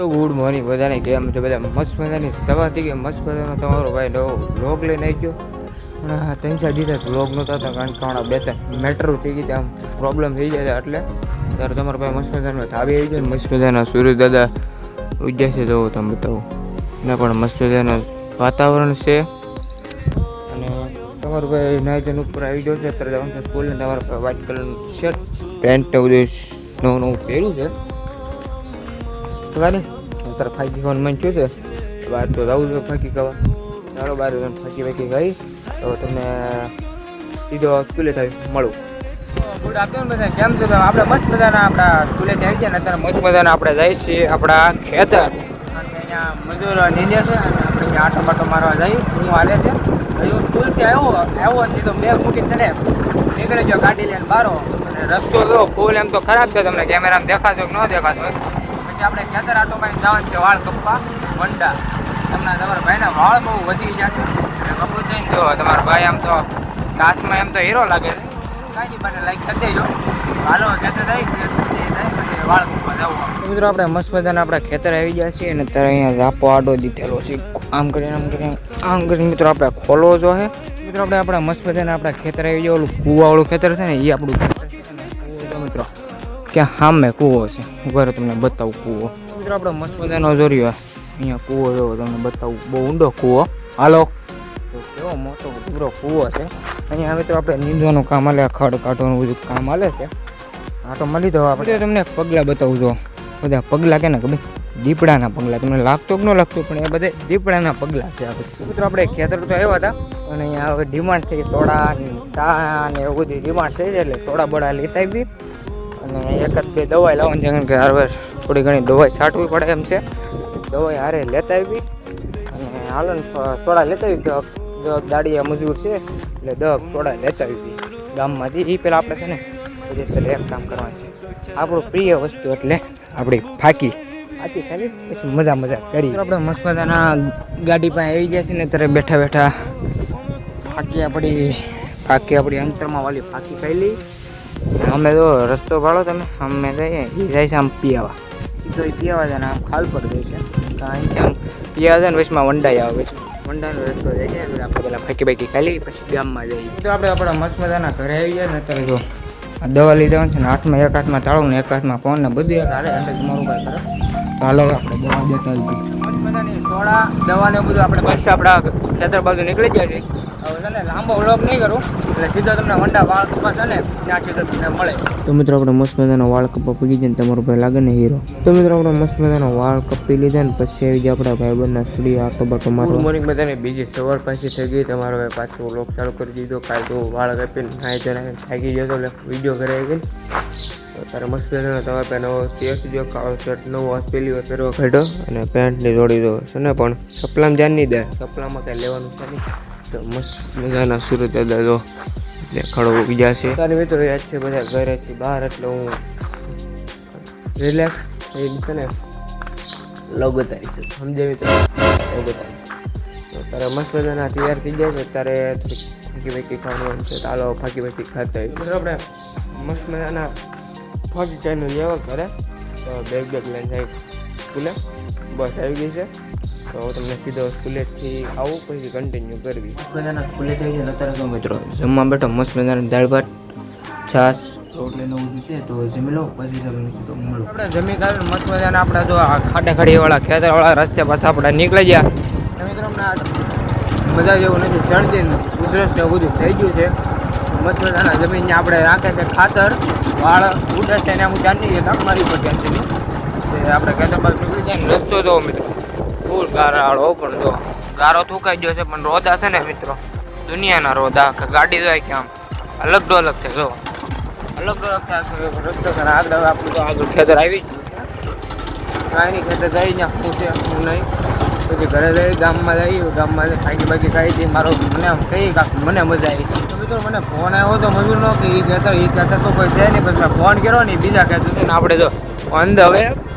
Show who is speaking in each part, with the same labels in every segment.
Speaker 1: તો good morning બધાને કેમ છે, બધા મસ્ત મજાની સવારથી ગઈ, મસ્ત મજાનો તમારો ભાઈ નવો વ્લોગ લઈને આવી ગયો. અને ત્રણ ચાર દિવસ વ્લોગ નહોતા હતા કારણ કે હમણાં બે ત્રણ મેટ્રો થઈ ગઈ આમ પ્રોબ્લેમ થઈ જાય છે એટલે ત્યારે તમારો ભાઈ મસ્ત મજાનો ધાબી આવી જાય મસ્ત મજાના સૂર્ય દાદા ઉજ્યા છે, જવું તમે બતાવું. ને પણ મસ્ત મજાનું વાતાવરણ છે. અને તમારો ભાઈ નાઇટન ઉપર આવી ગયો છે, અત્યારે જવાનું છે સ્કૂલ તમારા વ્હાઇટ કલરનું શર્ટ પેન્ટ નવું નવું પહેર્યું છે. તો ગાડી અત્યારે ફાકી ખાવાનું મન થયું છે? બહાર તો જવું છે ફાકી ખાવા ચાલો બહાર ફાકી ફાકી ખાઈ તો તમને સીધો સ્કૂલે થાય મળું. ગુડ આફ્ટરનૂન બધા કેમ છે આપણે મસ્ત મજાના આપણા સ્કૂલેથી આવી ગયા ને અત્યારે મસ્ત મજાના આપણે જઈએ છીએ આપણા ખેતર. અને અહીંયા મજૂર નીંદે છે અને આપણે આટો બાટો મારવા જઈ હું હાલે છે. હું સ્કૂલથી આવ્યો આવ્યો નથી તો બેગ મૂકીને ચડે નીકળી ગયો ગાડી લઈને બારો. અને રસ્તો જો ફૂલ એમ તો ખરાબ છે તમને. કેમેરામાં દેખાતો કે ન હોય. પછી આપણે ખેતર આટોમાં જવાનું છે વાળ કપવા વંડા. તમને તમારા ભાઈના વાળ બહુ વધી અને કપડું થઈને જો, તમારો ભાઈ આમ તો કાચમાં એમ તો હીરો લાગે છે. કાંઈ મને લાઈક કરી દેજો. હાલો, ખેતર આવી મિત્રો, આપણે મસ્ત મજાના આપણા ખેતર આવી ગયા છીએ અને ત્યારે અહીંયા ઝાપો આડો દીધેલો છે. આમ કરીને આમ કરીને આમ કરીને મિત્રો, આપણે ખોલો જો હે. મિત્રો, આપણે આપણા મસ્ત મજાના આપણા ખેતર આવી જાય ઓલું કુવાવાળું ખેતર છે ને, એ આપણું ક્યાં સામે કૂવો છે. હું ઘરે તમને બતાવું કૂવો. મિત્રો આપણે મસ્ત મજાનો જોર્યો અહીંયા કૂવો જોવો તમને બતાવું. બહુ ઊંડો કૂવો. હાલો. કેવો મોટો પૂરો કૂવો છે. અહીંયા હવે તો આપણે નીંદવાનું કામ હાલે ખડ કાઢવાનું બધું કામ હાલે છે. હા તો મળી દો આપણે. તમને પગલાં બતાવું જો. બધા પગલાં કે ને ખબર? દીપડાના પગલાં. તમને લાગતો કે ન લાગતું પણ એ બધા દીપડાના પગલાં છે આપણે મિત્રો આપણે ખેતર તો આવ્યા હતા. અને અહીંયા હવે ડિમાન્ડ થઈ તોડા ને ચા ને એવું બધી ડિમાન્ડ થઈ એટલે તોડા બડા લેતા આવી. અને એક જ બે દવાઈ લાવવાની છે કે હારવાર થોડી ઘણી દવાઈ છાંટવી પડે એમ છે. દવાઈ હારે લેતા આવી. અને હાલો ને સોડા લેતા આવી. દસ દસ દાડિયા મજૂર છે, એટલે દસ સોડા લેતા આવી. ગામમાંથી એ પેલા આપણે છે ને પછી એક કામ કરવાનું છે. આપણું પ્રિય વસ્તુ એટલે આપણી ફાકી. ફાકી ખાલી, પછી મજા મજા કરી. આપણે મસ્ત મજાના ગાડી પાસે આવી ગયા છે ને, ત્યારે બેઠા બેઠા ફાકી આપણી ફાકી આપણી અંતરમાં વાલી ફાકી ખાઈ લઈ. અમે તો રસ્તો ભાડો તમે. અમે જઈએ એ જાય છે આમ પિયાવા. એ તો એ પિયાવા છે આમ ખાલ પર જાય છે. કારણ કે આમ પીવા છે ને વચમાં વંડાઈ આવે પછી વંડાનો રસ્તો જાય છે આપણે પેલા ફાકી બાકી ખાલી પછી ગામમાં જઈએ. તો આપણે આપણા મસ્ત મજાના ઘરે આવી ગયા ને અત્યારે જો દવા લીધા છે ને હાથમાં એક હાથમાં તાળું ને એક હાથમાં ફોન ને બધું એક હારે એટલે તમારું કાંઈ કરો. ચાલો આપણે દવા દેતા મસ્ત મજાની સોડા, દવા ને બધું આપણે પાછા આપણા ખેતર બાજુ નીકળી ગયા છે હવે લાંબો વ્લોગ નહીં કરું. એટલે સીધો તમને વંડા વાળ કપા છે ને ત્યાં સીધો તમને મળે. તો મિત્રો આપણે મસ્ત મજાનો વાળ કપા પગી જાય ને તમારો ભાઈ લાગે ને હીરો તો મિત્રો આપણે મસ્ત મજાનો વાળ કપી લીધા ને પછી આવી ગયા આપણા ભાઈબંધના સ્ટુડિયો આખો બાટો મારો ગુડ મોર્નિંગ બધાને. બીજી સવાર પાછી થઈ ગઈ. તમારો ભાઈ પાછો વ્લોગ ચાલુ કરી દીધો. કાલ તો વાળ કપીને નાઈ જણાવી થાકી ગયો તો એટલે વીડિયો ઘરે આવી ગઈ. તો તારે મસ્ત પહેરવાનો તમારે પાસે નવો જો કાળો શર્ટ નવો પેલી વાર પહેરવા કાઢ્યો અને પેન્ટની જોડી દો છે ને પણ સપલામાં જાન નહીં દે. સપલામાં કાંઈ લેવાનું છે નહીં. મસ્ત મજાના સુરત દાદા જો દેખાડો બીજા છે. તારી મિત્રો, યાદ છે બધા ઘરેથી બહાર, એટલે હું રિલેક્સ થઈ છે ને લોગ બતાવી છે સમજે મિત્રો? લોગ બતાવી તો તારે મસ્ત મજાના તૈયાર થઈ જાય છે. તારે ફાંકી ફાંકી ખાવાનું છે. ચાલો ફાંકી ફાંકી ખાતા મિત્રો, આપણે મસ્ત મજાના ફાંકી ચાઈનું લેવા ઘરે. તો બેગ બેગ લઈને જાય સ્કૂલે બસ આવી ગઈ છે. તો તમને સીધો સ્કૂલેથી આવું પછી કન્ટિન્યુ કરવી. મજાના સ્કૂલે થઈ જાય અત્યારે તો મિત્રો જમવા બેઠો મસ્ત મજાના દાળ ભાત છાશ રોટલી બધું છે તો જમી લો પછી તમને સીધો મળો. આપણે જમી કાઢીને મસ્ત મજાના આપણા જો ખાડે ખાડા ખાડીવાળા ખેતરવાળા રસ્તે પાછા આપણે નીકળી ગયા. મિત્રો અમને મજા જેવું નથી શરદી ઉધરસ ને બધું થઈ ગયું છે. મસ્ત મજાના જમીનને આપણે રાખે છે ખાતર વાળ ઉડે છે હું જાણી છે મારી પર ધ્યાન છે આપણે બાજુ નીકળી જાય રસ્તો જો મિત્રો. ફૂલ ગારાળો પણ જો. ગારો થૂકાઈ ગયો છે પણ રોદા છે ને મિત્રો. દુનિયાના રોદા કે ગાડી જાય કે આમ. અલગ તો અલગ છે, જો. અલગ તો અલગ થાય છે રસ્તો કરે આગળ આપણું તો આગળ ખેતર આવી ગયું છે. કાંઈ નહીં ખેતર જઈ ને શું છે શું નહીં. પછી ઘરે જઈ, ગામમાં જઈ, ગામમાં ખાઈ બાકી ખાઈ જઈ. મારો મને આમ કહી કાંક મને મજા આવી તો મિત્રો મને ફોન આવ્યો તો મજૂરનો કે એ કહેતો એ કહેતા તો કોઈ છે નહીં. પછી ફોન કર્યો ને બીજા કહેતો છે ને, આપણે જો અંધ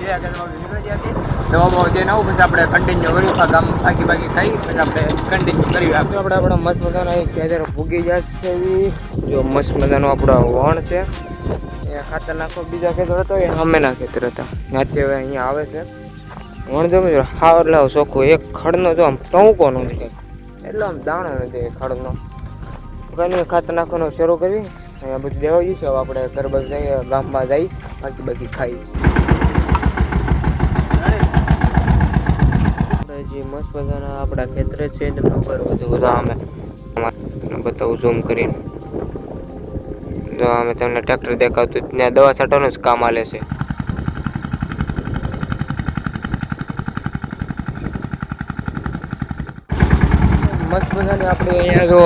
Speaker 1: ગયા હતી દવામાં જઈને આવું પછી આપણે કન્ટિન્યુ કર્યું, આ ગામ બાકી બાકી ખાઈ પછી આપણે કન્ટિન્યુ કર્યું આપણે આપણે આપણા મસ્ત મજાનો એક ખેતર ભૂગી જશે જો મસ્ત મજાનો આપણો વણ છે. એ ખાતર નાખો બીજા ખેતર હતો, એ સામેના ખેતર હતા. ત્યાંથી હવે અહીંયા આવે છે. વણજો મિત્રો હા એટલે ચોખ્ખું. એક ખડનો જો આમ ટૂંકો નથી છે. એટલો આમ દાણો નથી ખડનો. કંઈ ખાતર નાખવાનું શરૂ કરી. અહીંયા બધું દેવા જઈશું હવે આપણે ગરબા જઈએ, ગામમાં જઈ બાકી બાકી ખાઈ આપણે જે મસ્ત મજાના આપણા ખેતર છે તમને ઉપર બધું બધા અમે બતાવું ઝૂમ કરીને. જો અમે તમને ટ્રેક્ટર દેખાતું ત્યાં દવા છાંટવાનું જ કામ આલે છે. મસ્ત મજાનું આપણે અહીંયા જો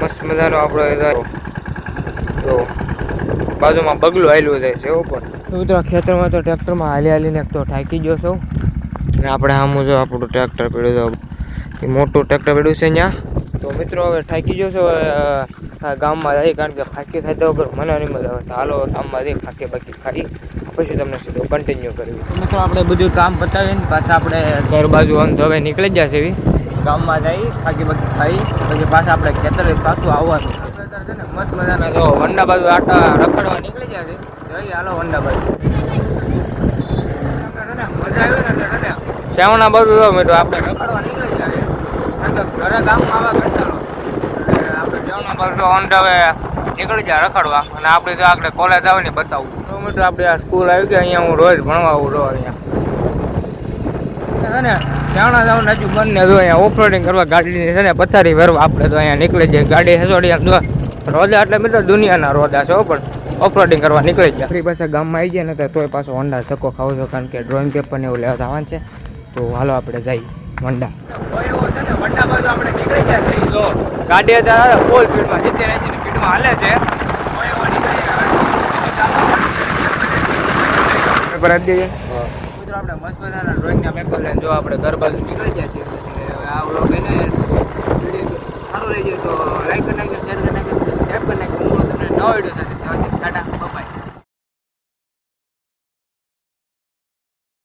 Speaker 1: મસ્ત મજાનો આપણો જો બાજુમાં બગલું હાલ્યું જાય છે એવું પણ. ખેતરમાં તો ટ્રેક્ટરમાં હાલી હાલીને તો થાકી ગયો છું. અને આપણે આમ જો આપણું ટ્રેક્ટર પડ્યું છે એ મોટું ટ્રેક્ટર પડ્યું છે અહીંયા તો મિત્રો હવે થાકી જશો હવે ગામમાં જઈ કારણ કે ફાકી થાય તો વગર મને નહીં મજા આવે હાલો ગામમાં જઈ ફાકી બાકી ખાઈ, પછી તમને સીધું કન્ટિન્યુ કરવી મિત્રો આપણે બધું કામ પતાવીને પાછા આપણે ઘર બાજુ અંત હવે નીકળી જ છે એવી ગામમાં જઈ ફાકી બાકી ખાઈ, પછી પાછા આપણે ખેતર પાછું આવવાનું મસ્ત મજાના જો, વંડા બાજુ આટા રખડવા નીકળી ગયા છે. જઈ, હાલો વંડા બાજુ. મજા આવી ને એટલે છે ને શ્યાવણા બાજુ જો મિત્રો આપણે રખડવા નીકળી જાય કારણ કે ઘરે ગામમાં આવા કંટાળો. આપણે શ્યાવણા બાજુ વંડા નીકળી જાય રખડવા. અને આપણે તો આપણે કોલેજ આવે ને બતાવું. તો મિત્રો આપણે આ સ્કૂલ આવી ગયા અહીંયા હું રોજ ભણવા આવું રહો અહીંયા. છે ને શ્યાવણા જવાનું હજુ બંને જો અહીંયા ઓફરોડિંગ કરવા ગાડીની છે ને પથારી ભરવા આપણે તો અહીંયા નીકળી જાય ગાડી હસોડી આમ જો રોજા એટલે મિત્રો દુનિયાના રોજા છે પણ ઓફરોડિંગ કરવા નીકળી ગયા. ફરી પાસે ગામમાં આવી ગયા ને તોય પાછો હોન્ડા ધક્કો ખાવ છો કારણ કે ડ્રોઈંગ પેપર ને એવું લેવા જવાનું છે. તો હાલો આપણે જઈ મંડા આપણે નીકળી ગયા છે તો ગાડી હતા ફૂલ સ્પીડમાં સિત્તેર એસી હાલે છે આપણે મસ્ત ડ્રોઈંગના પેપર લઈને જો આપણે ઘર બાજુ નીકળી ગયા છીએ સારું રહી જાય તો લાઈક કરી નાખજો શેર